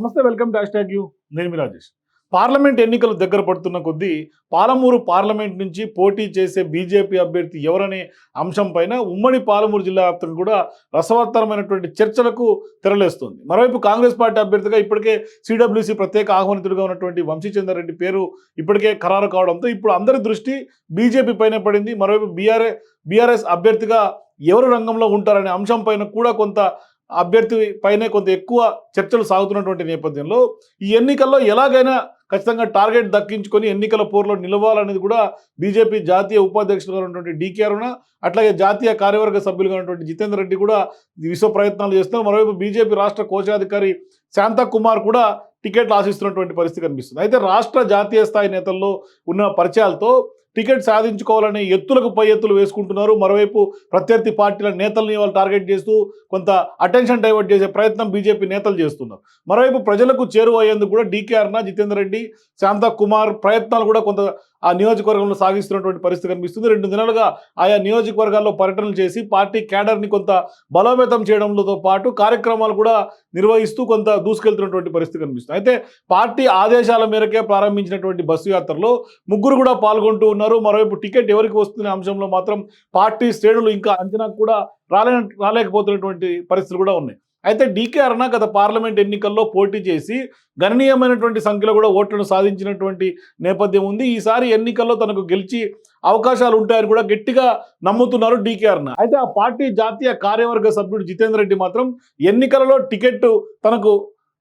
నమస్తే welcome dash tag you. నేను Rajesh. Parliament ఎన్నికలు దగ్గర పడుతున్న కొద్దీ పాలమూరు పార్లమెంట్ నుంచి పోటీ చేసే బీజేపీ అభ్యర్థి ఎవరనే అంశం పైన ఉమ్మడి పాలమూరు జిల్లా వ్యాప్తంగా కూడా రసవత్తరమైనటువంటి చర్చలకు తెరలేస్తుంది. మరోవైపు కాంగ్రెస్ పార్టీ అభ్యర్థిగా ఇప్పటికే సిడబ్ల్యూసీ ప్రత్యేక ఆహ్వానితుడిగా ఉన్నటువంటి వంశీచంద్రారెడ్డి పేరు ఇప్పటికే ఖరారు కావడంతో ఇప్పుడు అందరి దృష్టి బీజేపీ పైన పడింది. మరోవైపు బీఆర్ఏ బీఆర్ఎస్ అభ్యర్థిగా ఎవరు రంగంలో ఉంటారనే అంశం పైన కూడా కొంత అభ్యర్థి పైనే కొంత ఎక్కువ చర్చలు సాగుతున్నటువంటి నేపథ్యంలో ఈ ఎన్నికల్లో ఎలాగైనా ఖచ్చితంగా టార్గెట్ దక్కించుకొని ఎన్నికల పోరులో నిలవాలనేది కూడా బీజేపీ జాతీయ ఉపాధ్యక్షులుగా ఉన్నటువంటి డీకే అరుణ అట్లాగే జాతీయ కార్యవర్గ సభ్యులుగా ఉన్నటువంటి జితేందర్ రెడ్డి కూడా విశ్వ ప్రయత్నాలు చేస్తున్నారు. మరోవైపు బీజేపీ రాష్ట్ర కోశాధికారి శాంతకుమార్ కూడా టికెట్లు ఆశిస్తున్నటువంటి పరిస్థితి కనిపిస్తుంది. అయితే రాష్ట్ర జాతీయ స్థాయి నేతల్లో ఉన్న పరిచయాలతో టికెట్ సాధించుకోవాలని ఎత్తులకు పై ఎత్తులు వేసుకుంటున్నారు. మరోవైపు ప్రత్యర్థి పార్టీల నేతల్ని వాళ్ళు టార్గెట్ చేస్తూ కొంత అటెన్షన్ డైవర్ట్ చేసే ప్రయత్నం బీజేపీ నేతలు చేస్తున్నారు. మరోవైపు ప్రజలకు చేరువయ్యేందుకు కూడా డీకే అరుణ జితేందర్ రెడ్డి శాంతా కుమార్ ప్రయత్నాలు కూడా కొంత ఆ నియోజకవర్గంలో సాగిస్తున్నటువంటి పరిస్థితి కనిపిస్తుంది. రెండు దినాలుగా ఆయా నియోజకవర్గాల్లో పర్యటనలు చేసి పార్టీ క్యాడర్ని కొంత బలోపేతం చేయడంతో పాటు కార్యక్రమాలు కూడా నిర్వహిస్తూ కొంత దూసుకెళ్తున్నటువంటి పరిస్థితి కనిపిస్తుంది. అయితే పార్టీ ఆదేశాల మేరకే ప్రారంభించినటువంటి బస్సు యాత్రలో ముగ్గురు కూడా పాల్గొంటూ ఉన్నారు. మరోవైపు టికెట్ ఎవరికి వస్తున్న అంశంలో మాత్రం పార్టీ శ్రేణులు ఇంకా అంచనా కూడా రాలే రాలేకపోతున్నటువంటి పరిస్థితులు కూడా ఉన్నాయి. అయితే డీకే అరుణ గత పార్లమెంట్ ఎన్నికల్లో పోటీ చేసి గణనీయమైనటువంటి సంఖ్యలో కూడా ఓట్లను సాధించినటువంటి నేపథ్యం ఉంది. ఈసారి ఎన్నికల్లో తనకు గెలిచి అవకాశాలు ఉంటాయని కూడా గట్టిగా నమ్ముతున్నారు డీకే అరుణ. అయితే ఆ పార్టీ జాతీయ కార్యవర్గ సభ్యుడు జితేందర్ రెడ్డి మాత్రం ఎన్నికలలో టికెట్ తనకు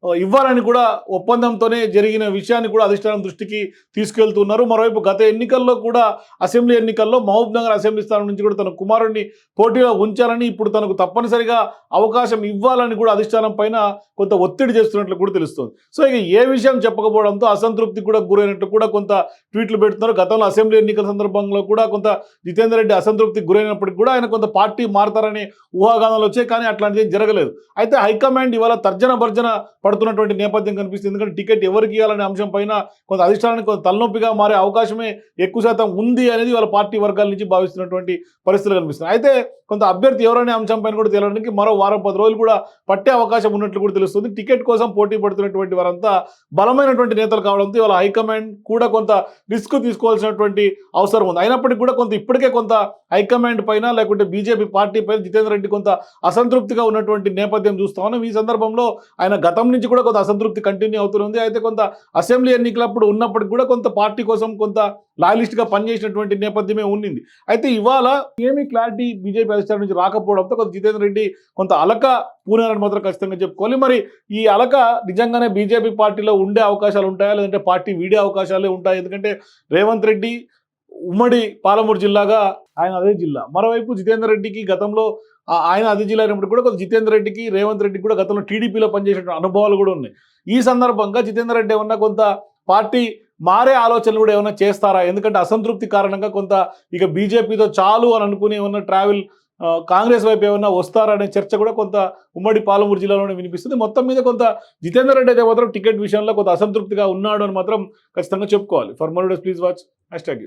ఇవ్వాలని కూడా ఒప్పందంతోనే జరిగిన విషయాన్ని కూడా అధిష్టానం దృష్టికి తీసుకెళ్తున్నారు. మరోవైపు గత ఎన్నికల్లో కూడా అసెంబ్లీ ఎన్నికల్లో మహబూబ్ నగర్ అసెంబ్లీ స్థానం నుంచి కూడా తన కుమారుడిని పోటీలో ఉంచాలని ఇప్పుడు తనకు తప్పనిసరిగా అవకాశం ఇవ్వాలని కూడా అధిష్టానం పైన కొంత ఒత్తిడి చేస్తున్నట్లు కూడా తెలుస్తుంది. సో ఇక ఏ విషయం చెప్పకపోవడంతో అసంతృప్తికి కూడా గురైనట్లు కూడా కొంత ట్వీట్లు పెడుతున్నారు. గతంలో అసెంబ్లీ ఎన్నికల సందర్భంలో కూడా కొంత జితేందర్ రెడ్డి అసంతృప్తికి గురైనప్పటికీ కూడా ఆయన కొంత పార్టీ మారతారనే ఊహాగానాలు వచ్చాయి. కానీ అట్లాంటిది ఏం జరగలేదు. అయితే హైకమాండ్ ఇవాళ తర్జన భర్జన పడుతున్నటువంటి నేపథ్యం కనిపిస్తుంది. ఎందుకంటే టికెట్ ఎవరికి ఇవ్వాలనే అంశం పైన కొంత అధిష్టానానికి కొంత తలనొప్పిగా మారే అవకాశమే ఎక్కువ శాతం ఉంది అనేది వాళ్ళ పార్టీ వర్గాల నుంచి భావిస్తున్నటువంటి పరిస్థితులు కనిపిస్తున్నాయి. అయితే కొంత అభ్యర్థి ఎవరనే అంశం పైన కూడా తేలడానికి మరో వారం పది రోజులు కూడా పట్టే అవకాశం ఉన్నట్లు కూడా తెలుస్తుంది. టికెట్ కోసం పోటీ పడుతున్నటువంటి వారంతా బలమైనటువంటి నేతలు కావడంతో ఇవాళ హైకమాండ్ కూడా కొంత రిస్క్ తీసుకోవాల్సినటువంటి అవసరం ఉంది. అయినప్పటికీ కూడా కొంత ఇప్పటికే కొంత హైకమాండ్ పైన లేకుంటే బీజేపీ పార్టీ పైన జితేందర్ రెడ్డి కొంత అసంతృప్తిగా ఉన్నటువంటి నేపథ్యం చూస్తా ఉన్నాం. ఈ సందర్భంలో ఆయన గతం నుంచి కూడా కొంత అసంతృప్తి కంటిన్యూ అవుతుంది అయితే కొంత అసెంబ్లీ ఎన్నికలప్పుడు ఉన్నప్పటికి కూడా కొంత పార్టీ కోసం కొంత లాయలిస్ట్గా పనిచేసినటువంటి నేపథ్యమే ఉండింది అయితే ఇవాళ ఏమీ క్లారిటీ బీజేపీ అధిష్టానం నుంచి రాకపోవడంతో కొంత జితేందర్ రెడ్డి కొంత అలక పూనారని మాత్రం ఖచ్చితంగా చెప్పుకోవాలి. మరి ఈ అలక నిజంగానే బీజేపీ పార్టీలో ఉండే అవకాశాలు ఉంటాయా? లేదంటే పార్టీ వీడే అవకాశాలే ఉంటాయి? ఎందుకంటే రేవంత్ రెడ్డి ఉమ్మడి పాలమూరు జిల్లాగా ఆయన అదే జిల్లా. మరోవైపు జితేందర్ రెడ్డికి గతంలో ఆయన అదే జిల్లా అయినప్పుడు కూడా కొంత జితేందర్ రెడ్డికి రేవంత్ రెడ్డికి కూడా గతంలో టీడీపీలో పనిచేసిన అనుభవాలు కూడా ఉన్నాయి. ఈ సందర్భంగా జితేందర్ రెడ్డి ఏమన్నా కొంత పార్టీ మారే ఆలోచనలు కూడా ఏమైనా చేస్తారా? ఎందుకంటే అసంతృప్తి కారణంగా కొంత ఇక బీజేపీతో చాలు అని అనుకుని ఏమన్నా ట్రావెల్ కాంగ్రెస్ వైపు ఏమన్నా వస్తారనే చర్చ కూడా కొంత ఉమ్మడి పాలమూరు జిల్లాలోనే వినిపిస్తుంది. మొత్తం మీద కొంత జితేందర్ రెడ్డి అయితే మాత్రం టికెట్ విషయంలో కొంత అసంతృప్తిగా ఉన్నాడు అని మాత్రం ఖచ్చితంగా చెప్పుకోవాలి. For more please watch hashtag